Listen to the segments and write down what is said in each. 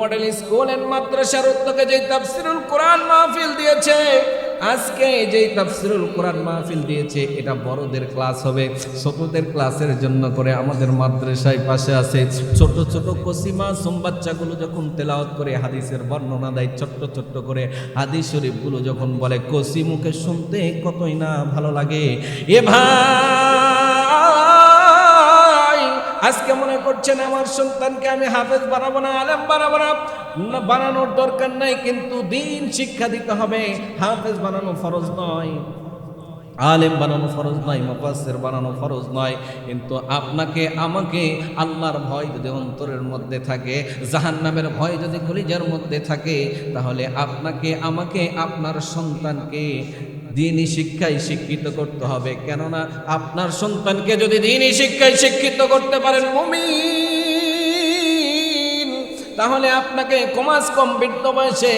Model school and মাদ্রাসার উদ্যোগে যে তাফসিরুল কোরআন মাহফিল দিয়েছে, আজকে যে তাফসিরুল কোরআন মাহফিল দিয়েছে, এটা বড়দের ক্লাস হবে। ছোটদের ক্লাসের জন্য করে আমাদের মাদ্রাসায় পাশে আছে ছোট ছোট কসিমা যখন করে, হাদিসের বর্ণনা দেয় ছোট্ট ছোট্ট করে। হাদিস শরীফগুলো যখন বলে, কসি মুখে শুনতে কতই না ভালো লাগে? এ ভাই, আজকে মনে করছেন আমার সন্তানকে আমি হাফেজ বানাবো না, আলেম বানাবো না, বানানোর দরকার নাই, কিন্তু দিন শিক্ষা দিতে হবে। হাফেজ বানানো ফরজ নয়, আলেম বানানো ফরজ নয়, মুফাসসির বানানো ফরজ নয়। কিন্তু আপনাকে, আমাকে আল্লাহর ভয় যদি অন্তরের মধ্যে থাকে, জাহান্নামের ভয় যদি কলিজার মধ্যে থাকে, তাহলে আপনাকে, আমাকে, আপনার সন্তানকে দিনই শিক্ষায় শিক্ষিত করতে হবে। কেননা আপনার সন্তানকে যদি দিনই শিক্ষায় শিক্ষিত করতে পারেন, মুমিন, তাহলে আপনাকে কমাস কম বৃদ্ধ বয়সে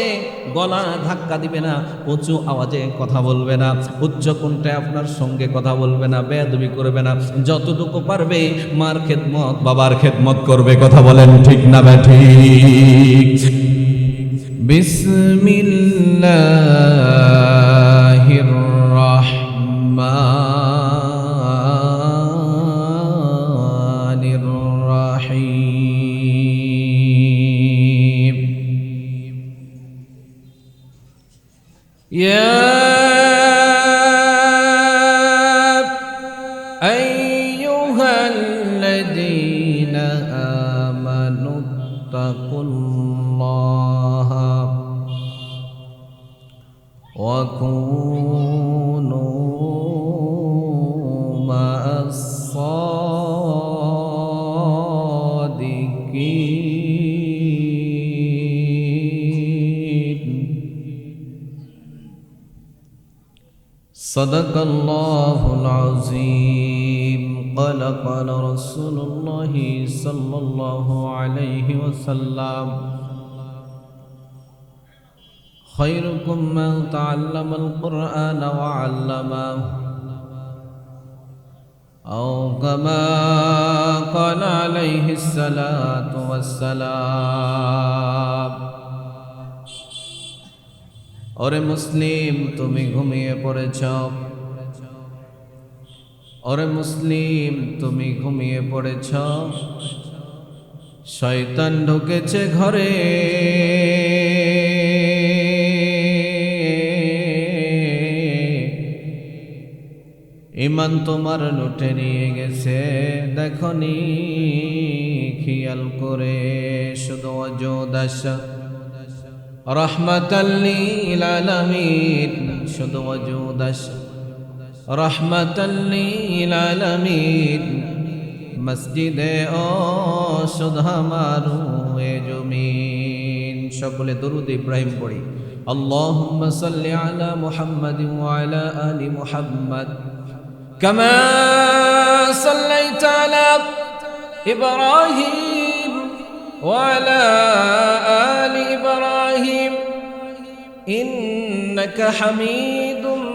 গলা ধাক্কা দিবে না, উঁচু আওয়াজে কথা বলবে না, উচ্চ কণ্ঠে আপনার সঙ্গে কথা বলবে না, বেয়াদবি করবে না। যতটুকু পারবে মার খেদমত, বাবার খেদমত করবে, কথা বলেন ঠিক না ব্যাঠি বিসমিল্লাহির الذين آمنوا اتقوا الله وكونوا مع الصادقين. صدق الله العظيم. قال قال رسول الله صلى الله عليه وسلم خيركم من تعلم القرآن وعلمه أو كما قال عليه الصلاة والسلام ওরে মুসলিম তুমি ঘুমিয়ে পড়েছ ওরে মুসলিম, তুমি ঘুমিয়ে পড়েছ? শয়তান ঢুকেছে ঘরে। ইমান তোমার লুটে নিয়ে গেছে, দেখনি খেয়াল করে। শুধু অযোদাসা রহমতাল্লিল আলামিন। শুধু ওজুদাস রহমতাল্লিল আলামিন মসজিদে ও সুধা মারু এ জমিন সকলে দরুদ ইব্রাহিম পড়ি اللهم صل على محمد وعلى آل محمد كما صليت على إبراهيم وعلى آل إبراهيم إنك حميد مجيد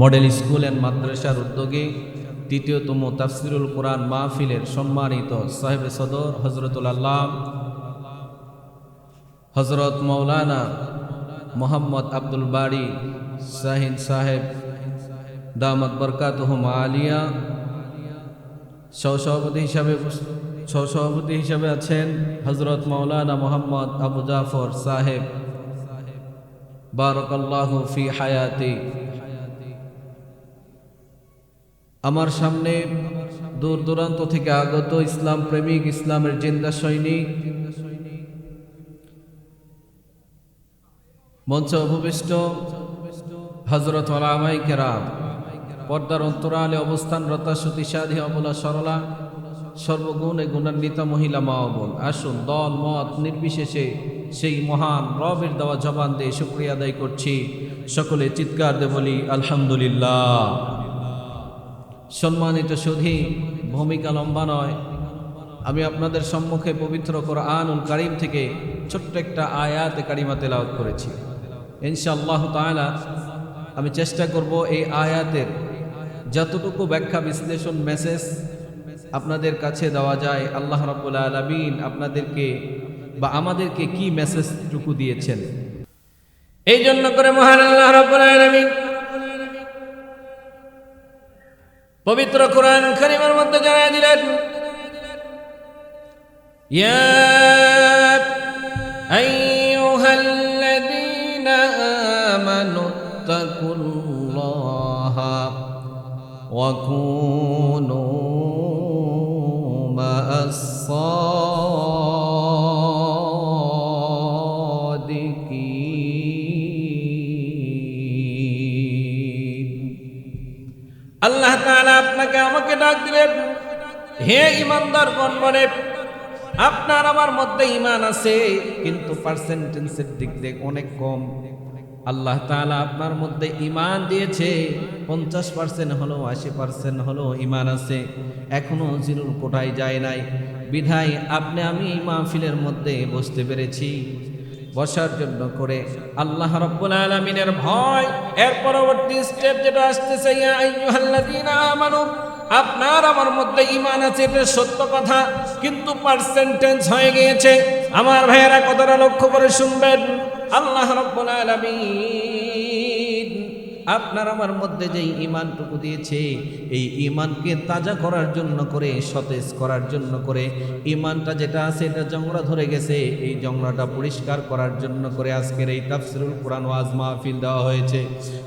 মডেল স্কুল অ্যান্ড মাদ্রাসার উদ্যোগে তৃতীয়তম তাফসিরুল কোরআন মাহফিলের সম্মানিত সাহেব সদর হজরতুল আল্লাহ হজরত মৌলানা মোহাম্মদ আব্দুল বাড়ি শাহিন সাহেব দামদ বরকাতহুম আলিয়া সহসভাপতি হিসাবে সহসভাপতি হিসাবে আছেন হজরত মৌলানা মোহাম্মদ আবু জাফর সাহেব। বারকাল্লাহু ফি হায়াতি। আমার সামনে দূর দূরান্ত থেকে আগত ইসলাম প্রেমিক, ইসলামের জিন্দা সৈনিক মঞ্চে উপবিষ্ট হজরত ওলামাই কেরাম। পর্দার অন্তরালে অবস্থানরতা সতী সাধী অবলা সরলা, সর্বগুণে গুণান্বিতা মহিলা মা আসুন, দল, মত, নির্বিশেষে সেই মহান রবের দেওয়া জবান দিয়ে শুক্রিয়া আদায় করছি। সকলে চিৎকার দিয়ে বলি, আলহামদুলিল্লাহ। সম্মানিত সুধী, ভূমিকা লম্বা নয়। আমি আপনাদের সম্মুখে পবিত্র কোরআনুল কারিম থেকে ছোট্ট একটা আয়াতে কারিমা তেলাওয়াত করেছি। ইনশাআল্লাহ তাআলা আমি চেষ্টা করব এই আয়াতের যতটুকু ব্যাখ্যা, বিশ্লেষণ মেসেজ আপনাদের কাছে দেওয়া যায়, আল্লাহ রাব্বুল আলামিন আপনাদেরকে বা আমাদেরকে কি মেসেজটুকু দিয়েছেন। এই জন্য করে মহান আল্লাহ রাব্বুল আলামিন পবিত্র কোরআন করিমের মধ্যে জানায় يا أيها الذين آمنوا اتقوا الله وكونوا مع الصالحين আল্লাহ তাআলা আপনাকে আমাকে ডাক দিলেন হে ইমানদার বলে আপনার আমার মধ্যে ইমান আছে, কিন্তু পার্সেন্টেন্সের দিক থেকে অনেক কম। আল্লাহ তাআলা আপনার মধ্যে ইমান দিয়েছে, পঞ্চাশ পার্সেন্ট হলো, আশি পার্সেন্ট হলো ইমান আছে। এখনও জিরুর কোটায় যায় নাই। বিধায় আপনি আমি মাহফিলের মধ্যে বসতে পেরেছি। বসার জন্য করে আল্লাহ রব্বুল আলমিনের ভয়। এর পরবর্তী স্টেপ যেটা আসতেছে আমানু, আপনার আমার মধ্যে ইমান আছে, এটা সত্য কথা, কিন্তু পার্সেন্টেজ হয়ে গিয়েছে। আমার ভাইয়েরা কতটা লক্ষ্য করে শুনবেন? আল্লাহ রব্বুল আলামিন আপনার আমার মধ্যে যেই ইমানটুকু দিয়েছে, এই ইমানকে তাজা করার জন্য করে, সতেজ করার জন্য করে ইমানটা যেটা আছে এটা জংরা ধরে গেছে, এই জংরাটা পরিষ্কার করার জন্য করে আজকের এই তাফসিরুল কোরআন ওয়াজ মাহফিল দেওয়া হয়েছে।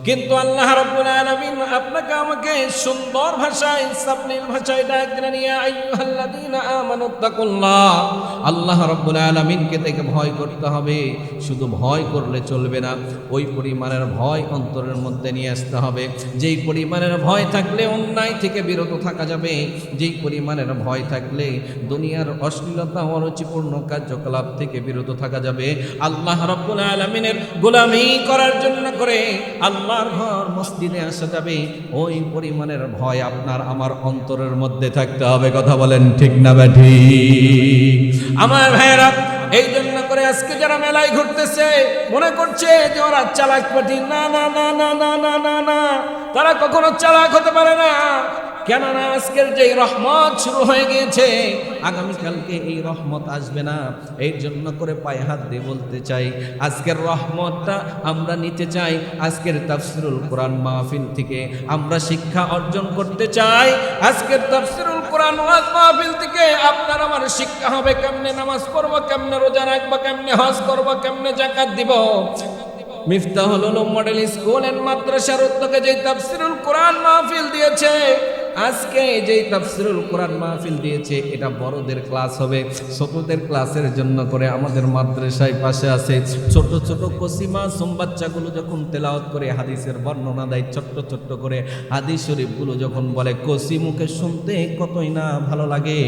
কিন্তু আল্লাহ রাব্বুল আলামিন আপনাকে আমাকে সুন্দর ভাষায়, সাবলীল ভাষায় ডাক দিলেন, ইয়া আইয়ুহাল্লাযীনা আমানুত্তাকুল্লাহ আল্লাহ রাব্বুল আলামিনকে থেকে ভয় করতে হবে, শুধু ভয় করলে চলবে না, ওই পরিমাণের ভয় অন্তরের মধ্যে নিয়ে আসতে হবে। যেই পরিমাণের ভয় থাকলে অন্যায় থেকে বিরত থাকা যাবে, যেই পরিমাণের ভয় থাকলে দুনিয়ার অশ্লীলতা অরুচিপূর্ণ কার্যকলাপ থেকে বিরত থাকা যাবে। আল্লাহ রাব্বুল আলামিনের গোলামি করার জন্য করে আল্লাহর ঘর মসজিদে আসা যাবে। ওই পরিমাণের ভয় আপনার আমার অন্তরের মধ্যে থাকতে হবে, কথা বলেন ঠিক না ব্যাঠি আমার ভাইয়েরা এই জন্য আজকে যারা মেলায় ঘুরতেছে, মনে করছে যে ওরা চালাক পাটি না না না না না না না না। তারা কখনো চালাক হতে পারে না। কেননা আজকের যে রহমত শুরু হয়ে গিয়েছে, আগামীকালকে এই রহমত আসবে না। এই জন্য করে পায়ে হাত দিয়ে বলতে চাই, আজকের রহমতটা আমরা নিতে চাই আজকের তাফসিরুল কোরআন মাহফিল থেকে। আমরা শিক্ষা অর্জন করতে চাই আজকের তাফসিরুল মাহফিল থেকে আপনার আমার হবে কেমনে, নামাজ কেমনে, রোজা রাখব কেমনে কেমনে, জাকাত দিব? মডেল মাদ্রাসার উদ্যোগে যে তাফসিরুল কোরআন মাহফিল দিয়েছে আজকে যেই তাফসিরুল কোরআন মাহফিল দিয়েছে, এটা বড়দের ক্লাস হবে। ছোটদের ক্লাসের জন্য করে আমাদের মাদ্রাসায় পাশে আছে। ছোট ছোট কসিমা সোমবাচ্চাগুলো যখন তেলাওয়াত করে হাদিসের বর্ণনা দেয়, ছোট্ট ছোট্ট করে হাদিস শরীফগুলো যখন বলে কসি মুখে শুনতে কতই না ভালো লাগে?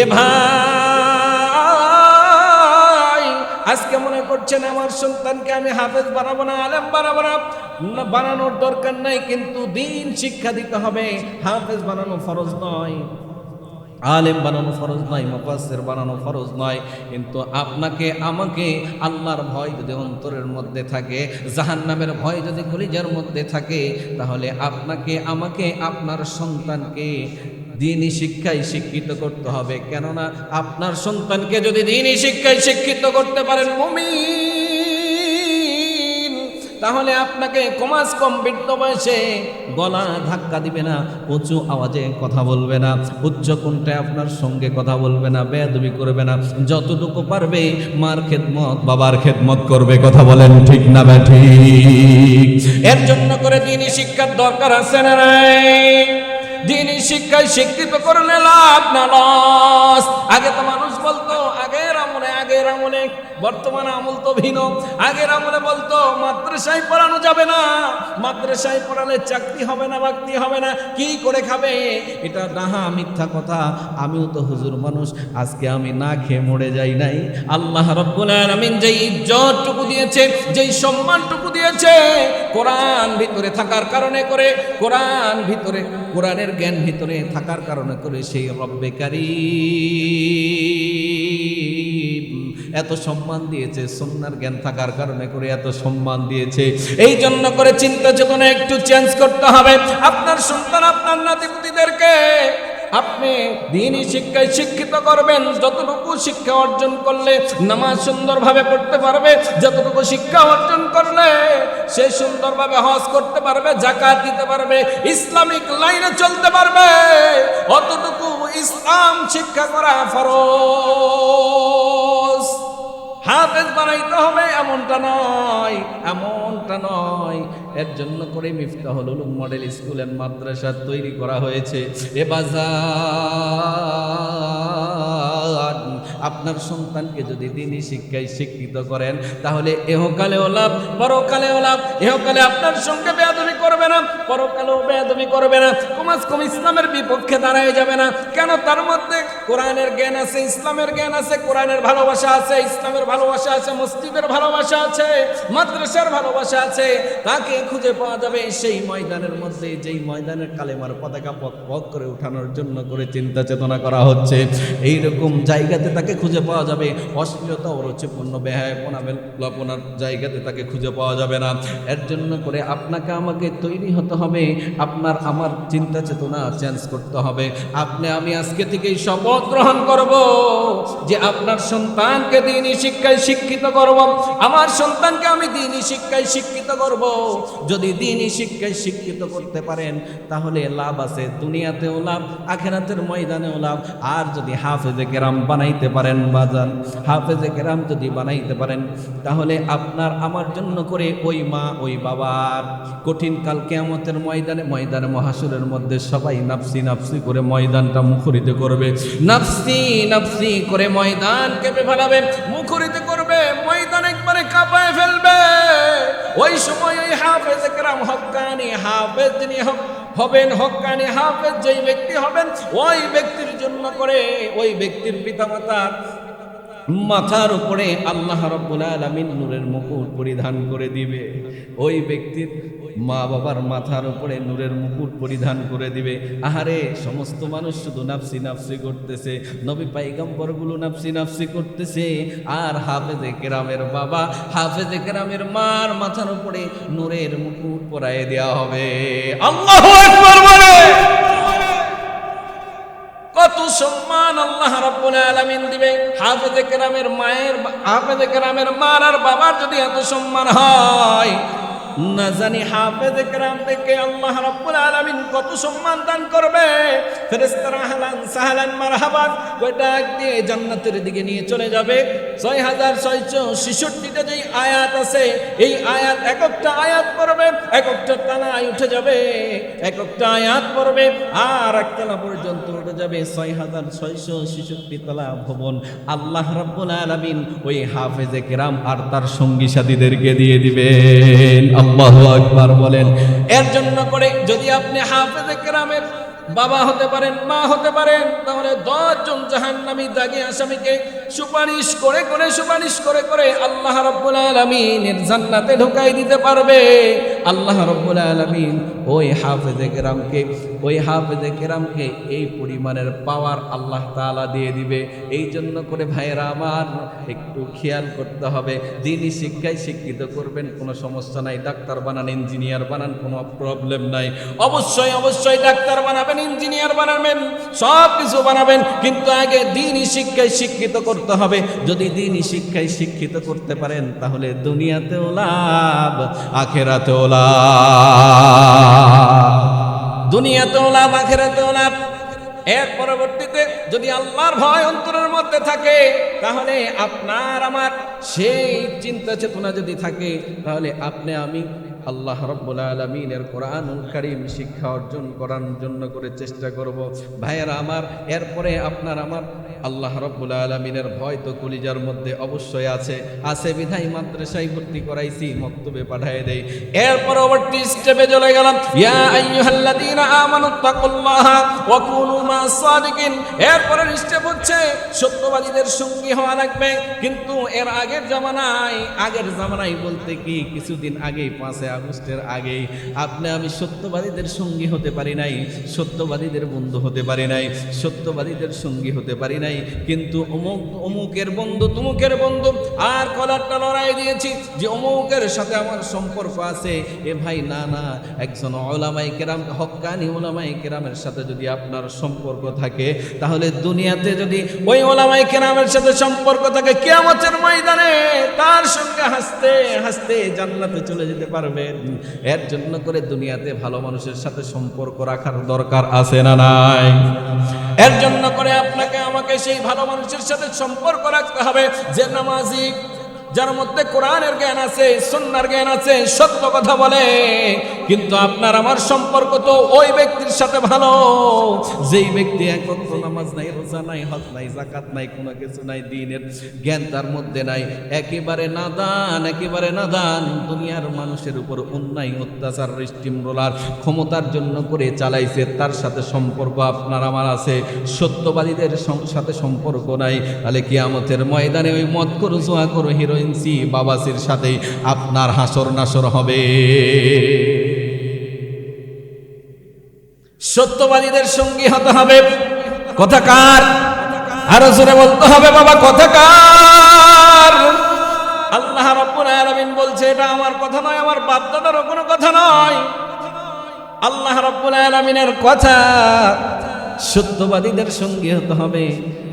এ ভাই আজকে মনে করছেন আমার সন্তানকে আমি হাফেজ বানাবো না, আলেম বানাবো না। বানানোর দরকার নাই, কিন্তু দিন শিক্ষা দিতে হবে। হাফেজ বানানো ফরজ নয়। আলেম বানানো ফরজ নয়, মুফাসসির বানানো ফরজ নয়, কিন্তু আপনাকে, আমাকে আল্লাহর ভয় যদি অন্তরের মধ্যে থাকে, জাহান্নামের ভয় যদি কলিজার মধ্যে থাকে, তাহলে আপনাকে, আমাকে, আপনার সন্তানকে দিনই শিক্ষায় শিক্ষিত করতে হবে। কেননা আপনার সন্তানকে যদি দিনই শিক্ষায় শিক্ষিত করতে পারেন, মুমিন। তাহলে আপনাকে কমাস কম বৃদ্ধ বয়সে গলা ধাক্কা দিবে না, উঁচু আওয়াজে কথা বলবে না, উচ্চ কণ্ঠে আপনার সঙ্গে কথা বলবে না, বেয়াদবি করবে না, যতটুকু পারবে মার খেদমত, বাবার খেদমত করবে, কথা বলেন ঠিক না ব্যাঠি এর জন্য করে দিনই শিক্ষার দরকার আছে না নাই? দিনই শিক্ষায় শিক্ষিত করলে লাভ না লস। আগে তো মানুষ বলতো আগের আমলে, বর্তমান আমল তো ভিন্ন। আগের আমলে বলতো, মাদ্রাসায় পড়ানো যাবে না। মাদ্রাসায় পড়ালে চাকরি হবে না, বাকরি হবে না। কি করে খাবে? এটা নাহা মিথ্যা কথা। আমিও তো হুজুর মানুষ, আজকে আমি না খেয়ে মরে যাই নাই। আল্লাহ রব্বুল আলামিন যেই ইজ্জতটুকু দিয়েছে, যেই সম্মানটুকু দিয়েছে, কোরআন ভিতরে থাকার কারণে করে, কোরআন ভিতরে, কোরআনের জ্ঞান ভিতরে থাকার কারণে করে সেই রব্বে কারীম। এত সম্মান দিয়েছে সন্ন্যার জ্ঞান থাকার কারণে করে এত সম্মান দিয়েছে। এই জন্য করে চিন্তা চেতনা একটু চেঞ্জ করতে হবে। আপনার সন্তান, আপনার নাতিপুতিদেরকে আপনি দিনই শিক্ষায় শিক্ষিত করবেন। যতটুকু শিক্ষা অর্জন করলে নামাজ সুন্দরভাবে পড়তে পারবে, যতটুকু শিক্ষা অর্জন করলে সে সুন্দরভাবে হজ করতে পারবে জাকাত দিতে পারবে, ইসলামিক লাইনে চলতে পারবে, অতটুকু ইসলাম শিক্ষা করা ফরজ। হাফেজ বানাইতে হবে, এমনটা নয় এমনটা নয়। এর জন্য করে Miftahul Ulum model school and Madrasa তৈরি করা হয়েছে। এ বাজার, আপনার সন্তানকে যদি দিনই শিক্ষায় শিক্ষিত করেন, তাহলে এহকালেও লাভ, পরকালেও লাভ। এহকালে আপনার সঙ্গে বেয়াদবি না, পরকালেও বেয়াদবি করবে না, কমাস কম ইসলামের বিপক্ষে দাঁড়ায় যাবে না। কেন? তার মধ্যে কোরআনের জ্ঞান আছে, ইসলামের জ্ঞান আছে, কোরআনের ভালোবাসা আছে, ইসলামের ভালোবাসা আছে, মসজিদের ভালোবাসা আছে, মাদ্রাসার ভালোবাসা আছে। তাকে খুঁজে পাওয়া যাবে সেই ময়দানের মধ্যে, যেই ময়দানের কালেমার পতাকা পক পক করে উঠানোর জন্য করে চিন্তা চেতনা করা হচ্ছে। এই রকম জায়গাতে তাকে খুঁজে পাওয়া যাবে, অশ্লীলতা ও রুচিপূর্ণ ব্যয়াপনা বেলাপনার জায়গাতে তাকে খুঁজে পাওয়া যাবে না। এর জন্য করে আপনাকে আমাকে তৈরি হতে হবে, আপনার আমার চিন্তা চেতনা চেঞ্জ করতে হবে। আপনি, আমি আজকে থেকেই শপথ গ্রহণ করব যে আপনার সন্তানকে দিনই শিক্ষায় শিক্ষিত করব। আমার সন্তানকে আমি দিনই শিক্ষায় শিক্ষিত করব। যদি দিনই শিক্ষায় শিক্ষিত করতে পারেন, তাহলে লাভ আছে, দুনিয়াতেও লাভ, আখেরাতের ময়দানেও লাভ। আর যদি হাফেজে কেরাম বানাইতে পারেন, বাজান, হাফেজে কেরাম যদি বানাইতে পারেন, তাহলে আপনার, আমার জন্য করে ওই মা, ওই বাবার কঠিন কাল কেয়ামতের ময়দানে ময়দানে মহাসুরের মধ্যে সবাই নাফসি নাফসি করে ময়দানটা মুখরিত করবে। নাফসি নাফসি করে ময়দান কেঁপে ফেলাবে, মুখরিত করবে, ময়দান একবারে কাঁপায় ফেলবে। ওই সময় ওই হাফেজ একরাম হক্কানি হাফেজ যিনি হক হবেন হক্কানি হাফেজ যেই ব্যক্তি হবেন, ওই ব্যক্তির জন্য করে, ওই ব্যক্তির পিতামাতার মাথার উপরে আল্লাহ রব্বুল আলামিন নূরের মুকুট পরিধান করে দিবে। ওই ব্যক্তির মা বাবার মাথার উপরে নূরের মুকুট পরিধান করে দিবে। আহারে, সমস্ত মানুষ শুধু নাফসি নাফসি করতেছে, নবী পাইগম্বরগুলো নাফসি নাফসি করতেছে, আর হাফেজে কেরামের বাবা, হাফেজে কেরামের মার মাথার উপরে নূরের মুকুট পরায় দেওয়া হবে। আল্লাহ সম্মান আল্লাহ রব্বুল আলামিন দিবে। হাফেজে কেরামের মায়ের হাফেজে কেরামের মার আর বাবার যদি এত সম্মান হয়, না জানি হাফেজে কেরাম থেকে আল্লাহ রব্বুল আলামিন কত সম্মান দান করবে। দিয়ে জান্নাতের দিকে নিয়ে চলে যাবে। ছয় হাজার যেই আয়াত আছে, এই এক একটা আয়াত এক একটা উঠে যাবে, এক একটা আয়াত আর পর্যন্ত উঠে যাবে ছয় হাজার ভবন। আল্লাহ রাব্বুল ওই হাফেজে কেরাম আর তার সঙ্গী সাথীদেরকে দিয়ে দিবেন। আল্লাহু আকবার বলেন। এর জন্য করে যদি আপনি হাফেজে কেরামের বাবা হতে পারেন, মা হতে পারেন, তাহলে দশজন জাহান নামি দাগি আসামিকে সুপারিশ করে করে, সুপারিশ করে করে আল্লাহ রব্বুল আলমিনের জান্নাতে ঢুকাই দিতে পারবে। আল্লাহ রব্বুল আলমিন ওই হাফেজে কেরামকে, ওই হাফেজে কেরামকে এই পরিমাণের পাওয়ার আল্লাহ তাআলা দিয়ে দিবে। এই জন্য করে ভাইয়েরা আমার একটু খেয়াল করতে হবে। দিনই শিক্ষায় শিক্ষিত করবেন, কোনো সমস্যা নাই। ডাক্তার বানান ইঞ্জিনিয়ার বানান, কোনো প্রবলেম নাই। অবশ্যই অবশ্যই ডাক্তার বানাবেন ইঞ্জিনিয়ার বানাবেন সব কিছু বানাবেন। কিন্তু আগে দিনই শিক্ষায় শিক্ষিত করতে হবে। যদি দিনই শিক্ষায় শিক্ষিত করতে পারেন, তাহলে দুনিয়াতেও লাভ, আখেরাতেও লাভ দুনিয়াতেও লাভ আখেরাতেও লাভ এর পরবর্তীতে যদি আল্লাহর ভয় অন্তরের মধ্যে থাকে, তাহলে আপনার আমার সেই চিন্তা চেতনা যদি থাকে, তাহলে আপনি আমি আল্লাহ রব্বুল আলমিনের কোরআনুল কারিম শিক্ষা অর্জন করার জন্য করে চেষ্টা করব। ভাইয়েরা আমার, এরপরে আপনার আমার আল্লাহ রব্বুল আলমিনের ভয় তো কলিজার মধ্যে অবশ্যই আছে। আছে বিধাই মাদ্রাসায় ভর্তি করাইছি, মক্তবে পাঠায় দেই। এর পরবর্তী স্টেপে চলে গেলাম। ইয়া আইয়ুহাল্লাযীনা আমানু তাকুল্লাহা ওয়া কুনু মা'আস সাদিকিন। এরপরে স্টেপ হচ্ছে, সত্যবাদীদের সঙ্গী হওয়া লাগবে। কিন্তু এর আগের জামানায় আগের জামানায় বলতে কি, কিছুদিন আগেই পাঁচে আগস্টের আগেই। আপনি, আমি সত্যবাদীদের সঙ্গী হতে পারি নাই, সত্যবাদীদের বন্ধু হতে পারি নাই, সত্যবাদীদের সঙ্গী হতে পারি নাই। কিন্তু অমুক, অমুকের বন্ধু, তুমুকের বন্ধু, আর কলারটা লড়াই দিয়েছি যে অমুকের সাথে আমার সম্পর্ক আছে। এ ভাই, না না, একজন ওলামাই কেরাম, হক্কানি ওলামাই কেরামের সাথে যদি আপনার সম্পর্ক থাকে, তাহলে দুনিয়াতে যদি ওই ওলামাই কেরামের সাথে সম্পর্ক থাকে, কেয়ামতের ময়দানে তার সঙ্গে হাসতে হাসতে জান্নাতে চলে যেতে এর জন্য করে দুনিয়াতে ভালো মানুষের সাথে সম্পর্ক রাখার দরকার আছে না নাই? এর জন্য করে আপনাকে, আমাকে সেই ভালো মানুষের সাথে সম্পর্ক রাখতে হবে। যে নামাজি যার মধ্যে কোরআনের জ্ঞান আছে সন্ন্যার জ্ঞান আছে, সত্য কথা বলে। কিন্তু আপনার আমার সম্পর্ক তো ওই ব্যক্তির সাথে ভালো। যেই ব্যক্তি একত্র নামাজ নাই, রোজা নাই, হজ নাই জাকাত নাই, কোনো কিছু নাই, দিনের জ্ঞান তার মধ্যে নাই। একেবারে নাদান একেবারে নাদান। দুনিয়ার মানুষের উপর অন্যায়, অত্যাচার স্টিম রোলার ক্ষমতার জন্য করে চালাইছে, তার সাথে সম্পর্ক আপনার আমার আছে। সত্যবাদীদের সাথে সম্পর্ক নাই। তাহলে কি কিয়ামতের ময়দানে ওই মদ করো, জোয়া করো হিরোইনসি বাবাসির সাথে আপনার হাসর নাসর হবে। সত্যবাদীদের সঙ্গী হতে হবে। কথাকার আরও জোরে বলতে হবে, বাবা কথাকার আল্লাহ রাব্বুল আলামিন বলছে, এটা আমার কথা নয়, আমার বাপ দাদারও কোনো কথা নয়। আল্লাহ রাব্বুল আলামিনের কথা সত্যবাদীদের সঙ্গী হতে হবে।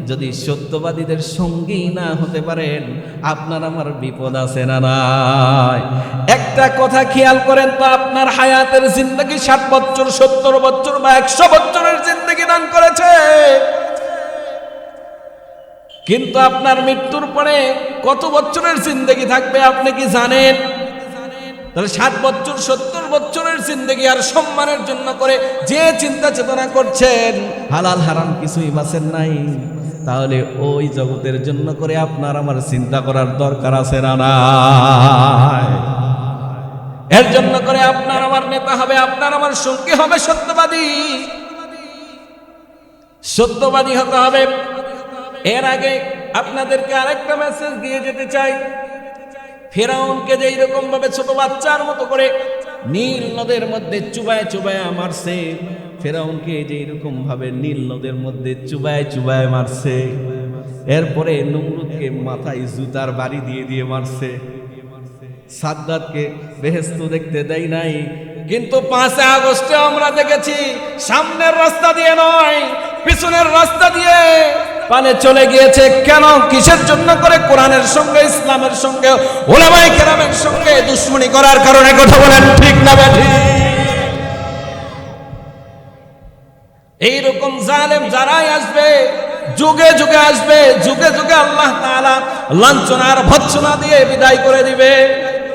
যদি সত্যবাদীদের সঙ্গী না হতে পারেন, আপনার আমার বিপদ আছে না একটা কথা খেয়াল করেন তো, আপনার হায়াতের জিন্দগি ষাট বছর, সত্তর বছর বা একশো বছরের জিন্দগি দান করেছে। কিন্তু আপনার মৃত্যুর পরে কত বছরের জিন্দগি থাকবে, আপনি কি জানেন? তাহলে ষাট বছর, সত্তর বছরের জিন্দগি আর সম্মানের জন্য করে যে চিন্তা চেতনা করছেন, হালাল হারাম কিছুই বাঁচেন নাই। তাহলে ওই জগতের জন্য করে আপনার আমার চিন্তা করার দরকার আছে না নাই? এর জন্য করে আপনার আমার নেতা হবে, আপনার আমার সঙ্গী হবে সত্যবাদী। সত্যবাদী হতে হবে। এর আগে আপনাদেরকে আরেকটা মেসেজ দিয়ে যেতে চাই। ফেরাউনকে যে এইরকম ভাবে ছোট বাচ্চার মতো করে নীল নদের মধ্যে চুবায় চুবায় মারছে, ফেরাউনকে যে এরকম ভাবে নীল নদের মধ্যে চুবায় চুবায় মারছে, এরপরে নমরুদকে মাথায় জুতার বাড়ি দিয়ে দিয়ে মারছে। সাদ্দাতকে বেহেস্ত দেখতে দেয় নাই, কিন্তু পাঁচে আগস্টে আমরা দেখেছি, সামনের রাস্তা দিয়ে নয়, পিছনের রাস্তা দিয়ে পানে চলে গিয়েছে। কেন? কিসের জন্য করে? কোরআনের সঙ্গে, ইসলামের সঙ্গে ওলামাই কেরামের সঙ্গে দুশ্মনী করার কারণে কথা বলেন ঠিক না ব্যাঠি এইরকম জালেম যারাই আসবে, যুগে যুগে আসবে, যুগে যুগে আল্লাহ তাআলা লাঞ্ছনার ভৎসনা দিয়ে বিদায় করে দিবে।